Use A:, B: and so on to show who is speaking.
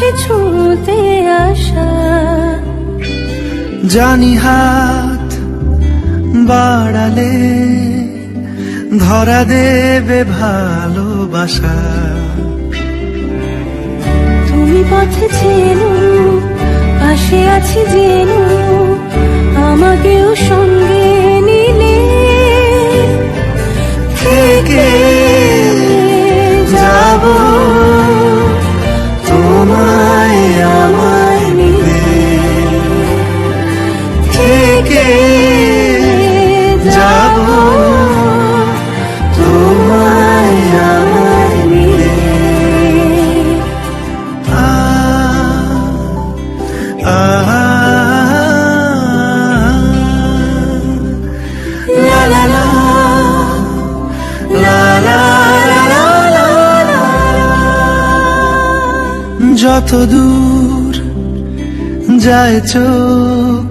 A: ছুঁতে আসা।
B: জানি হাত বাড়ালে ধরা দেবে ভালোবাসা।
A: তুমি পথে চেনো পাশে আছি জেনো আমাকেও সঙ্গে নিলে।
B: থেকে যত দূর যায় চোখ